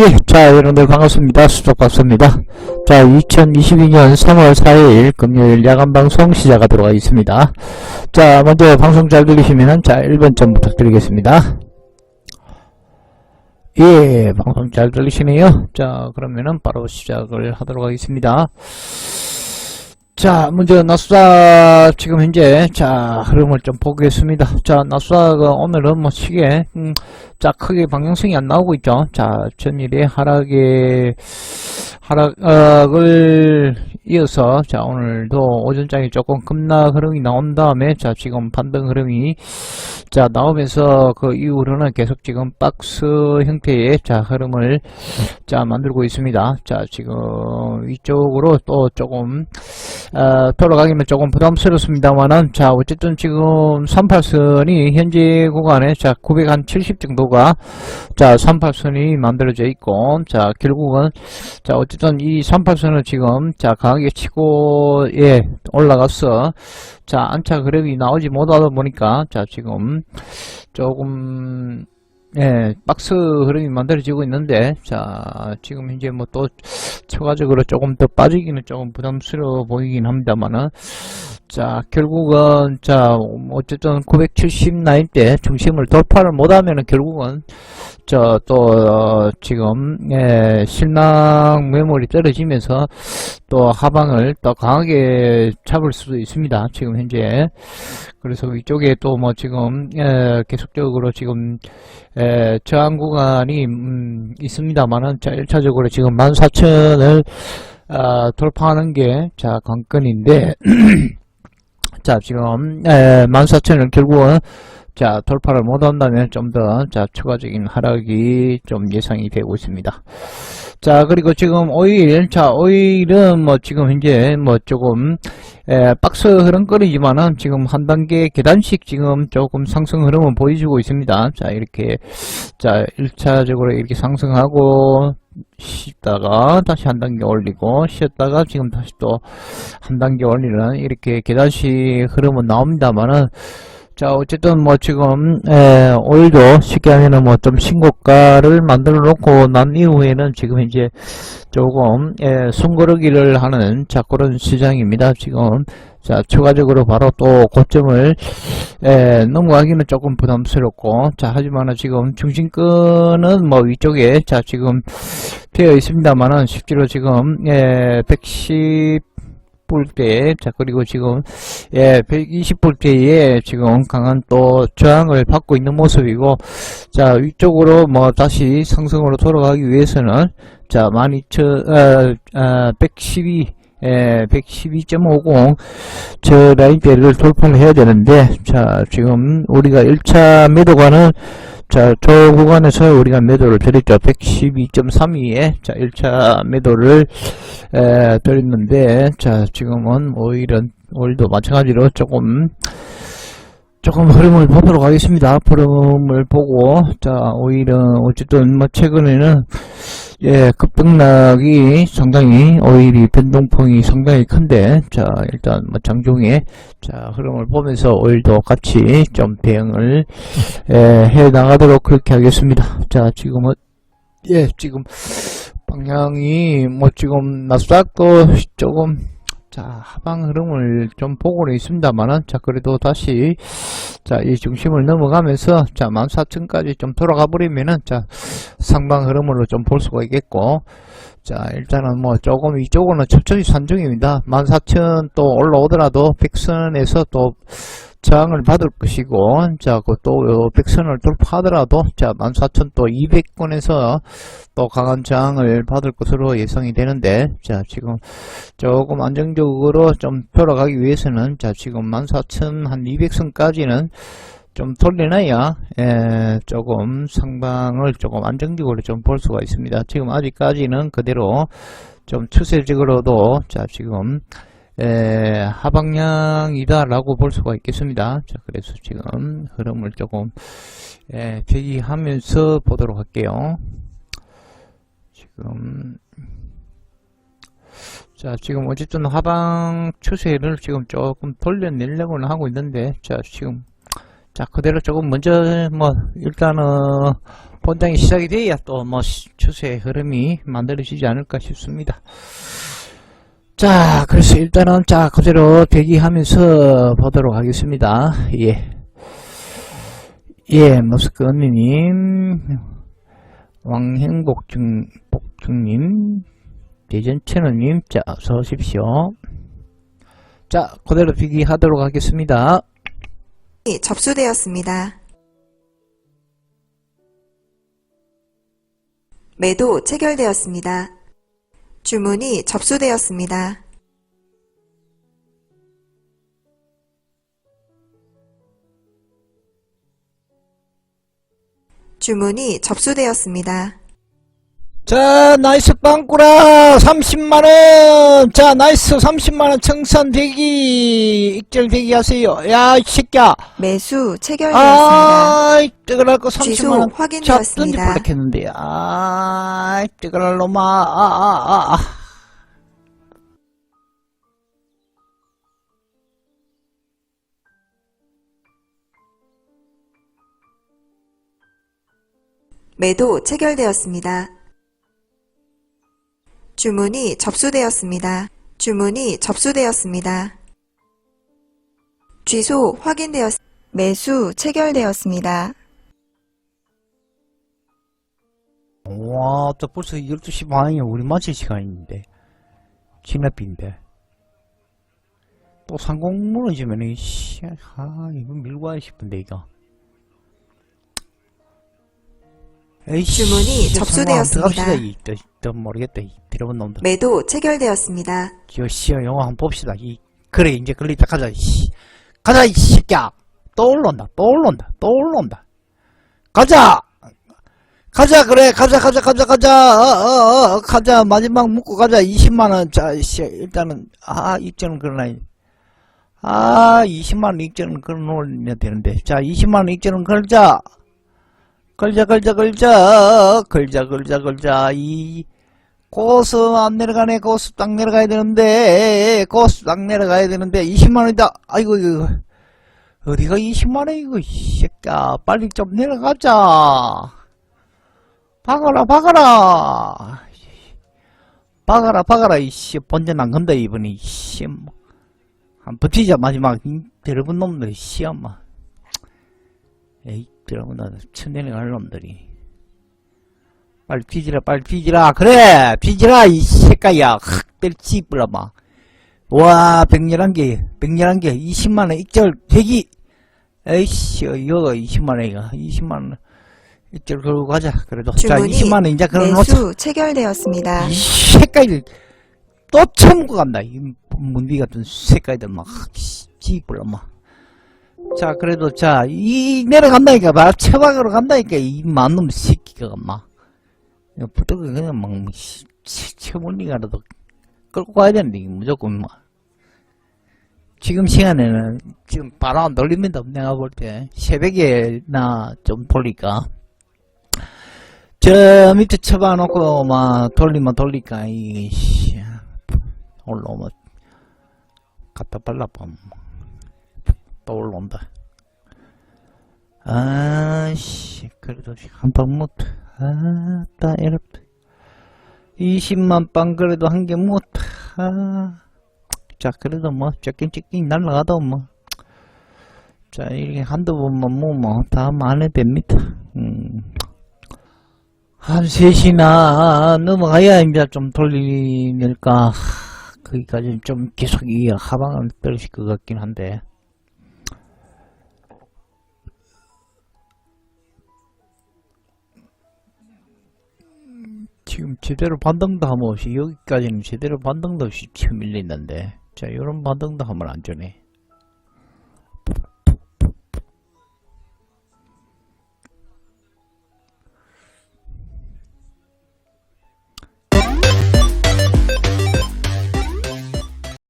예, 자, 여러분들 반갑습니다. 수족박사입니다. 자, 2022년 3월 4일 금요일 야간방송 시작하도록 하겠습니다. 자, 먼저 방송 잘 들리시면 자, 1번 점 부탁드리겠습니다. 예, 방송 잘 들리시네요. 자, 그러면은 바로 시작을 하도록 하겠습니다. 자, 먼저 나수다 지금 현재 자 흐름을 좀 보겠습니다. 자, 나수다가 오늘은 뭐 시계 음, 자 크게 방향성이 안 나오고 있죠. 자, 전일의 하락의 하락을 이어서 자 오늘도 오전장에 조금 급락 흐름이 나온 다음에 자 지금 반등 흐름이 자 나오면서 그 이후로는 계속 지금 박스 형태의 자 흐름을 자 만들고 있습니다. 자 지금 이쪽으로 또 조금 어, 돌아가기는 조금 부담스럽습니다만은 자 어쨌든 지금 38선이 현재 구간에 자 970 정도가 자 38선이 만들어져 있고 자 결국은 자 어쨌든 이 38선은 지금 자 강하게 치고 예 올라가서. 자 안착 흐름이 나오지 못하다 보니까 자 지금 조금 예, 박스 흐름이 만들어지고 있는데, 자, 지금 이제 뭐 또, 추가적으로 조금 더 빠지기는 조금 부담스러워 보이긴 합니다만은, 자, 결국은, 자, 어쨌든 970 라인 때 중심을 돌파를 못하면은 결국은, 저, 또, 어, 지금, 예, 신랑 매물이 떨어지면서 또 하방을 더 강하게 잡을 수도 있습니다. 지금 현재. 그래서 이쪽에 또 뭐 지금, 예, 계속적으로 지금, 에, 저항 구간이 음, 있습니다만은 자 1차적으로 지금 14,000을 아, 돌파하는 게 자 관건인데 자 지금 에, 14,000을 결국은 자 돌파를 못한다면 좀 더 자 추가적인 하락이 좀 예상이 되고 있습니다. 자 그리고 지금 오일 자 오일은 뭐 지금 현재 뭐 조금 에, 박스 흐름거리지만은 지금 한 단계 계단식 지금 조금 상승 흐름은 보여주고 있습니다. 자 이렇게 자 1차적으로 이렇게 상승하고 쉬다가 다시 한 단계 올리고 쉬었다가 지금 다시 또 한 단계 올리는 이렇게 계단식 흐름은 나옵니다만은 자 어쨌든 뭐 지금 에, 오일도 쉽게 하면은 뭐 좀 신고가를 만들어 놓고 난 이후에는 지금 이제 조금 예, 숨고르기를 하는 자 그런 시장입니다 지금. 자 추가적으로 바로 또 고점을 예, 넘어가기는 조금 부담스럽고. 자 하지만은 지금 중심권은 뭐 위쪽에 자 지금 되어 있습니다만은 실제로 지금 예, 110 불대 자 그리고 지금 예 120불대에 지금 강한 또 저항을 받고 있는 모습이고 자 위쪽으로 뭐 다시 상승으로 돌아가기 위해서는 자 12,000 어, 어, 112 예, 112.50, 저 라인대를 돌파를 해야 되는데, 자, 지금 우리가 1차 매도가는, 자, 저 구간에서 우리가 매도를 드렸죠. 112.32에, 자, 1차 매도를, 에, 드렸는데, 자, 지금은 오일은, 오일도 마찬가지로 조금, 조금 흐름을 보도록 하겠습니다. 흐름을 보고, 자, 오일은, 어쨌든, 뭐, 최근에는, 예, 급등락이 상당히, 오일이 변동폭이 상당히 큰데, 자, 일단, 뭐, 장중에, 자, 흐름을 보면서 오일도 같이 좀 대응을, 예, 해 나가도록 그렇게 하겠습니다. 자, 지금은, 예, 지금, 방향이, 뭐, 지금, 나스닥도 조금, 자, 하방 흐름을 좀 보고는 있습니다만은, 자, 그래도 다시, 자, 이 중심을 넘어가면서, 자, 14,000까지 좀 돌아가 버리면은, 자, 상방 흐름으로 좀 볼 수가 있겠고, 자, 일단은 뭐, 조금 이쪽으로는 천천히 산중입니다. 14,000 또 올라오더라도, 백선에서 또, 저항을 받을 것이고, 자, 그또 백선을 돌파하더라도, 자, 14,000또 200권에서 또 강한 저항을 받을 것으로 예상이 되는데, 자, 지금 조금 안정적으로 좀 돌아가기 위해서는, 자, 지금 14,000한 200선까지는 좀 돌려놔야, 예, 조금 상방을 조금 안정적으로 좀 볼 수가 있습니다. 지금 아직까지는 그대로 좀 추세적으로도, 자, 지금, 에, 하방향이다라고 볼 수가 있겠습니다. 자, 그래서 지금 흐름을 조금 에, 대기하면서 보도록 할게요. 지금 자, 지금 어쨌든 하방 추세를 지금 조금 돌려내려고는 하고 있는데, 자, 지금 자, 그대로 조금 먼저 뭐 일단은 본장이 시작이 돼야 또 뭐 추세의 흐름이 만들어지지 않을까 싶습니다. 자, 그래서 일단은 자 그대로 대기하면서 보도록 하겠습니다. 예, 예, 머스크 언니님, 왕행복중 복중님, 대전 채널님, 자 어서 오십시오. 자, 그대로 대기하도록 하겠습니다. 접수되었습니다. 매도 체결되었습니다. 주문이 접수되었습니다. 주문이 접수되었습니다. 자, 나이스 빵꾸라 30만원. 자, 나이스 30만원 청산 대기. 익절 대기 하세요. 야, 이 새끼야. 매수 체결되었습니다. 아, 뜨거랄 거 취소 30만원. 자, 던지 확인되었습니다. 아, 뜨거랄 놈아. 아, 아, 아, 아. 매도 체결되었습니다. 주문이 접수되었습니다. 주문이 접수되었습니다. 취소 확인되었 매수 체결되었습니다. 와, 또 벌써 12시 반이야. 우리 마칠 시간인데. 진압인데. 또 상공 무너지면, 씨, 아, 이거 밀고 와야 싶은데, 이거. 에이씨, 주문이 이제 접수되었습니다. 들어갑시다, 이, 또, 또 모르겠다, 이, 들어본 놈들. 매도 체결되었습니다. 저, 씨, 영화 한번 봅시다. 이, 그래, 이제 걸리다 가자, 씨. 가자, 이 새끼야! 또 올라온다, 또 올라온다, 또 올라온다. 가자! 가자 그래 가자 가자 가자 가자 어, 어, 어, 가자 마지막 묶고 가자 20만원 자 씨, 일단은 아 입장은 그러나 아 20만원 입장은 걸어놓으면 되는데 자 20만원 입장은 걸자 걸자 걸자 걸자 걸자 걸자 걸자 이 고수 안 내려가네 고수 딱 내려가야 되는데 고수 딱 내려가야 되는데 20만원이다. 아이고 이거 어디가 20만원 이거 이 새끼야. 빨리 좀 내려가자. 박아라 박아라. 박아라 박아라 이씨. 본전 안 건다 이번에 이씨. 뭐. 한 버티자 마지막. 이 더러운 놈들 씨 엄마. 에이 더러운 놈들 천년에 갈 놈들이. 빨리 뒤지라 빨리 뒤지라. 그래! 뒤지라 이 새끼야. 확 때려 찌뿌라마. 와 111개 111개. 20만원 익절 대기. 에이씨 이거 20만원 이거 20만원 익절 걸고 가자. 그래도 자 주문이 20만원 이제 걸어놓자 매수 체결되었습니다. 이 새끼들 또 처먹고 간다. 이 문비 같은 새끼들 막 찌불러 막. 자 그래도 자 이 내려간다니까 막 처박으로 간다니까 이 만놈 새끼가 막. 부득이 그냥 막 처물리가라도 끌고 가야 되는데 무조건 막. 지금 시간에는 지금 안 돌립니다. 내가 볼 때 새벽에나 좀 돌리까. 저 밑에 쳐봐놓고 막 돌리면 돌리까 이게 씨 올라오면 갖다 발라보 면또 올라온다 아씨 그래도 한방 못 아따 에럽다 20만 빵 그래도 한 개 못 아. 자 그래도 뭐 쫓긴 쫓긴 날라가도 뭐자 이렇게 한두 번만 뭐뭐다안 해도 됩니다 음. 한 3시나 넘어가야 이제 좀 돌릴까. 거기까지 좀 계속 이 하방을 떨어질 것 같긴 한데. 지금 제대로 반등도 하면 없이, 여기까지는 제대로 반등도 없이 튀어 밀린다는데. 자, 요런 반등도 하면 안 주네.